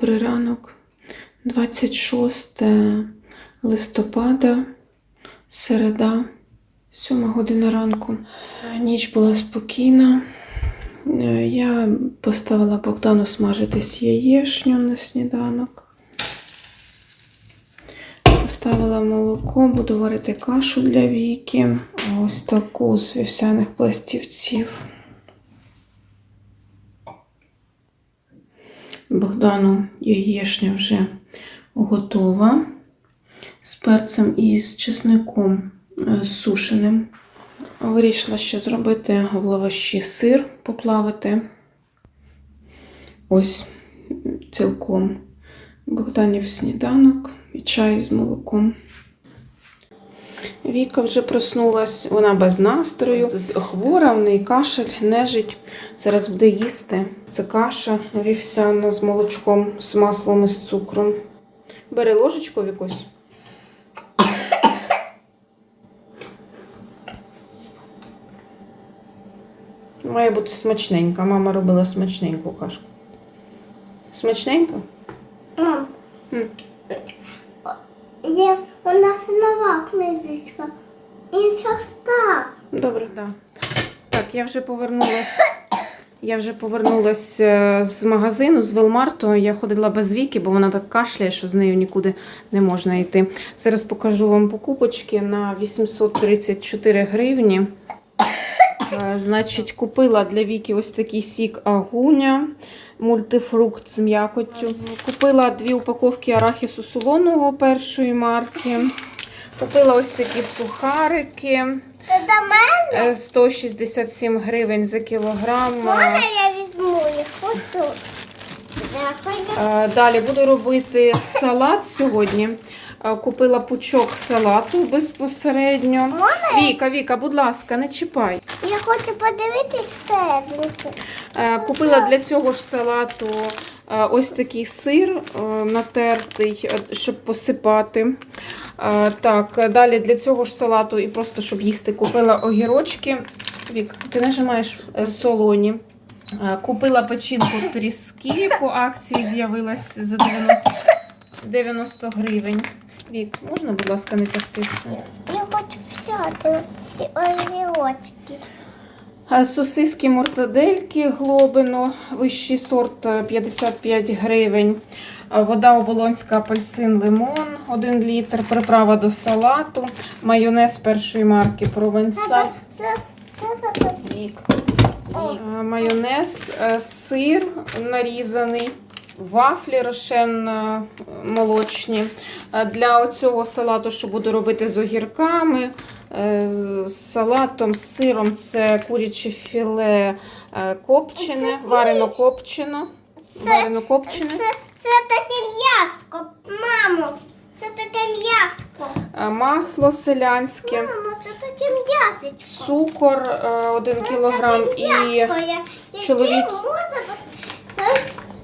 Добрий ранок, 26 листопада, середа, 7 година ранку. Ніч була спокійна. Е, Я поставила Богдану смажитись яєшню на сніданок. Поставила молоко, буду варити кашу для віки. Ось таку з вівсяних пластівців. Богдану яєшня вже готова з перцем і з чесником е, сушеним. Вирішила ще зробити в лаваші сир поплавити. Ось цілком Богданів сніданок і чай з молоком. Віка вже проснулась, вона без настрою, хвора, в неї кашель, нежить. Зараз буде їсти. Це каша вівсяна з молочком, з маслом і з цукром. Бери ложечку Вікусь. Має бути смачненька. Мама робила смачненьку кашку. Смачненька? Мам, М. є у нас нова книжечка. І состав. Добре, да. Так, я вже повернулась. Я вже повернулась е, з магазину, з Велмарту. Я ходила без віки, бо вона так кашляє, що з нею нікуди не можна йти. Зараз покажу вам покупочки на 834 гривні. Е, Значить, купила для Віки ось такий сік агуня, мультифрукт з м'якоттю. Купила дві упаковки арахісу солоного першої марки. Купила ось такі сухарики. Це до мене? Е, 167 гривень за кілограм. Можна я візьму їх? Дякую. Е, Далі буду робити салат сьогодні. Е, Купила пучок салату безпосередньо. Можна? Віка, Віка, будь ласка, не чіпай. Я хочу подивитись. Е, Купила для цього ж салату е, ось такий сир е, натертий, е, щоб посипати. Так, далі для цього ж салату і просто щоб їсти, купила огірочки. Вік, ти нажимаєш е, солоні. Е, Купила печінку тріски, по акції з'явилась за 90, 90 гривень. Вік, можна, будь ласка, не тягтися? Я хочу взяти ці огірочки. Е, Сосиски мортадельки глобино, вищий сорт е, 55 гривень. Е, Вода оболонська апельсин лимон 1 літр, приправа до салату, майонез першої марки провенсаль. Е, Майонез, е, сир нарізаний, вафлі рошен е, молочні. Е, Для оцього салату, що буду робити з огірками, е, з салатом, з сиром, це куряче філе е, копчене, варено копчено. Це- Варено копчене. Це, це таке м'яско. Мамо, це таке м'яско. Е, Масло селянське, Мамо, це таке м'ясечко. цукор 1 Це кілограм таке і я- яке чоловік- можна пос- с-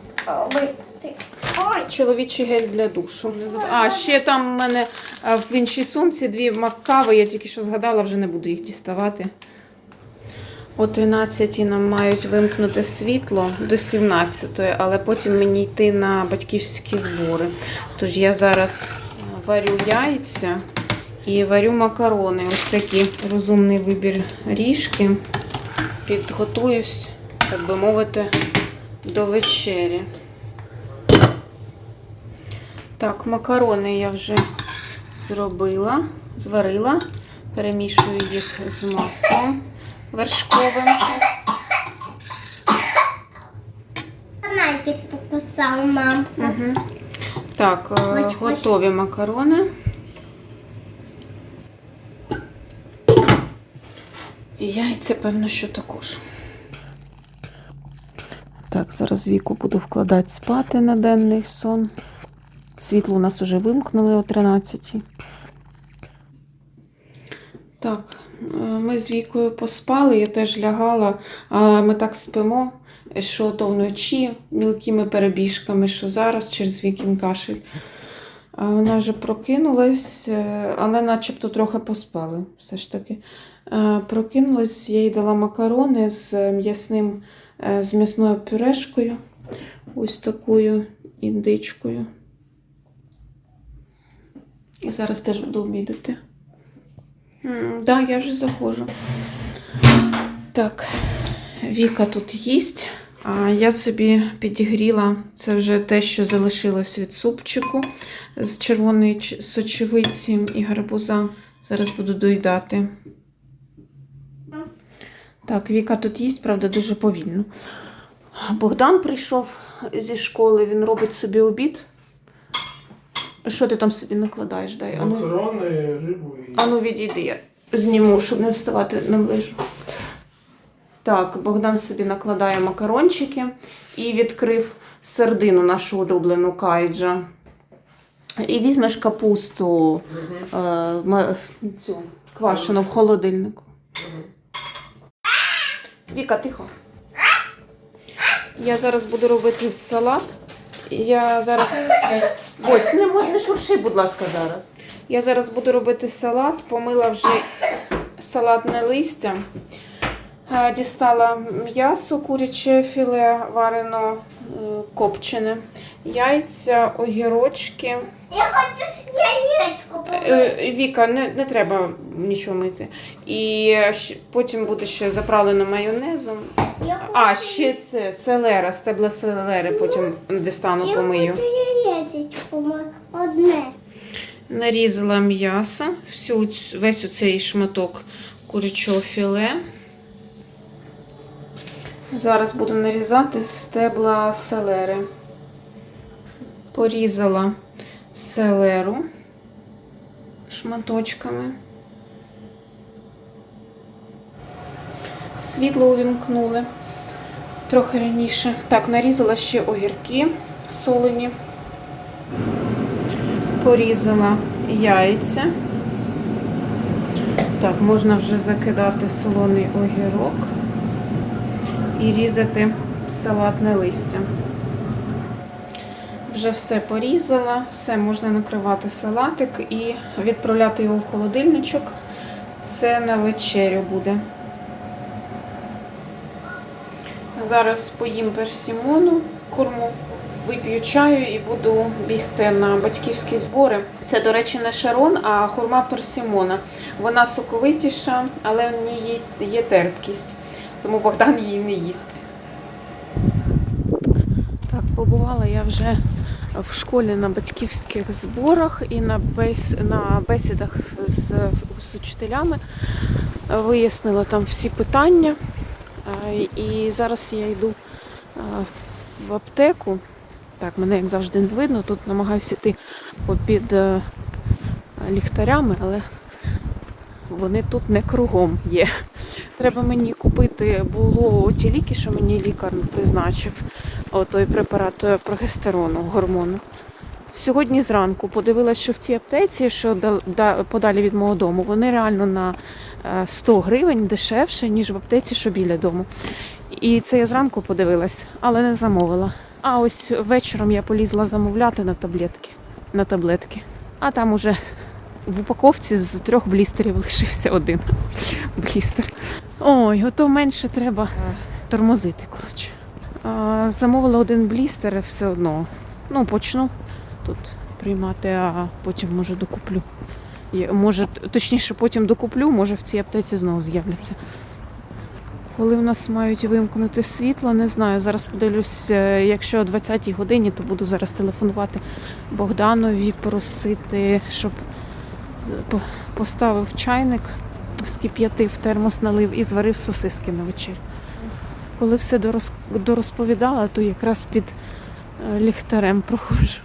Ой, Чоловічий гель для душу. А, ще там в мене е, в іншій сумці дві маккави, я тільки що згадала, вже не буду їх діставати. О 13 нам мають вимкнути світло до 17, але потім мені йти на батьківські збори. Тож я зараз варю яйця і варю макарони. Ось такий розумний вибір ріжки. Підготуюсь, так би мовити, до вечері. Так, макарони я вже зробила, зварила, перемішую їх з маслом вершковим. Бананчик покусав, мам. Угу. Так, е, ой. готові макарони. І яйця, певно, що також. Так, зараз віку буду вкладати спати на денний сон. Світло у нас вже вимкнули о 13. Так, е, ми з Вікою поспали, я теж лягала, а ми так спимо, що то вночі мілкими перебіжками, що зараз через Вікін кашель. А вона вже прокинулась, е, але начебто трохи поспали все ж таки. Е, Прокинулась, я їй дала макарони з м'ясним, з м'ясною пюрешкою. Ось такою. індичкою. І зараз теж буду обідати. Так, да, я вже заходжу. Так, Віка тут їсть. А я собі підігріла це вже те, що залишилось від супчику з червоної сочевиці і гарбуза. Зараз буду доїдати. Так, Віка тут їсть, правда, дуже повільно. Богдан прийшов зі школи, він робить собі обід. Що ти там собі накладаєш? Дай. Ану, Макарони, рибу і ану відійди, я зніму, щоб не вставати наближу. Так, Богдан собі накладає макарончики і відкрив сердину нашу улюблену кайджа. І візьмеш капусту е, ма- цю квашену в холодильнику. Віка, тихо. Я зараз буду робити салат. Я зараз. Ось, не, не шурши, будь ласка, зараз. Я зараз буду робити салат, помила вже салатне листя. Е, Дістала м'ясо, куряче філе варено е, копчене, яйця, огірочки. Я хочу яєчко Е, е, Віка, не, не треба нічого мити. І потім буде ще заправлено майонезом. Я А, ще це селера, стебла селери, потім дістану Я помию. хочу яєчко одне. Нарізала м'ясо, всю, весь оцей шматок курячого філе. Зараз буду нарізати стебла селери. Порізала селеру шматочками. Світло увімкнули трохи раніше. Так, нарізала ще огірки солені порізала яйця. Так, можна вже закидати солоний огірок і різати салатне листя. Вже все порізала, все можна накривати салатик і відправляти його в холодильничок. Це на вечерю буде. Зараз поїм персімону, корму, вип'ю чаю і буду бігти на батьківські збори. Це, до речі, не шарон, а хурма персімона. Вона соковитіша, але в ній є- терпкість, тому Богдан її не їсть. Так, побувала я вже в школі на батьківських зборах і на, бес... на бесідах з, з учителями. Вияснила там всі питання. І зараз я йду в аптеку. Так, мене як завжди не видно. Тут намагаюся йти попід е, ліхтарями, але вони тут не кругом є. Треба мені купити було ті ліки, що мені лікар призначив. Той препарат е, прогестерону, гормону. Сьогодні зранку подивилася, що в цій аптеці, що подалі від мого дому, вони реально на е, 100 гривень дешевше, ніж в аптеці, що біля дому. І це я зранку подивилась, але не замовила. А ось вечором я полізла замовляти на таблетки. На таблетки. А там уже в упаковці з трьох блістерів лишився один блістер. Ой, ото менше треба тормозити, коротше. Замовила один блістер все одно. Ну, почну тут приймати, а потім може докуплю. Може, точніше, потім докуплю, може в цій аптеці знову з'являться. Коли в нас мають вимкнути світло, не знаю. Зараз подивлюсь, е, якщо о 20-й годині, то буду зараз телефонувати Богданові, просити, щоб поставив чайник, скип'ятив термос, налив і зварив сосиски на вечір. Коли все дорозповідала, то якраз під е, ліхтарем проходжу.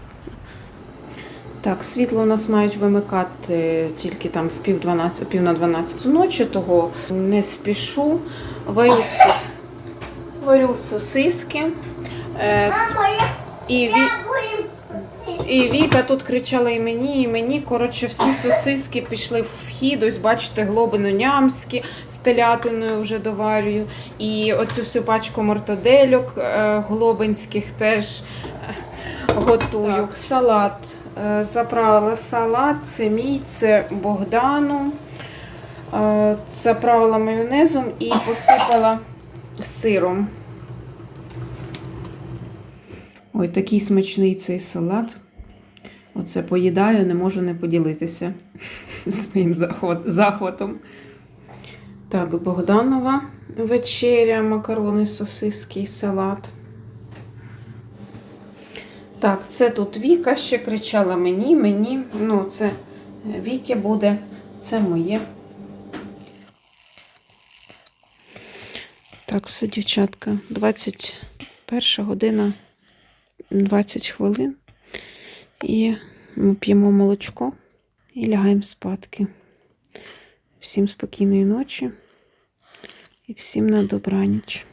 Так, світло у нас мають вимикати тільки там в пів, 12, пів на 12 ночі, того не спішу. Варю, сос... Варю сосиски. Е, Мамо, я, і, ві... і Віка тут кричала і мені, і мені. Коротше, всі сосиски пішли в вхід. Ось бачите, глобину нямські з телятиною вже доварюю. І оцю всю пачку мортадельок е, глобинських теж е, готую. Салат. Е, Заправила салат, це мій, це Богдану. Заправила майонезом і посипала сиром. Ой, такий смачний цей салат. Оце поїдаю, не можу не поділитися своїм захватом. Так, Богданова вечеря, макарони, сосиски і салат. Так, це тут Віка ще кричала мені, мені. Ну, це Віки буде, це моє. Так, все, дівчатка, 21 година 20 хвилин. І ми п'ємо молочко і лягаємо спадки. Всім спокійної ночі і всім на добраніч.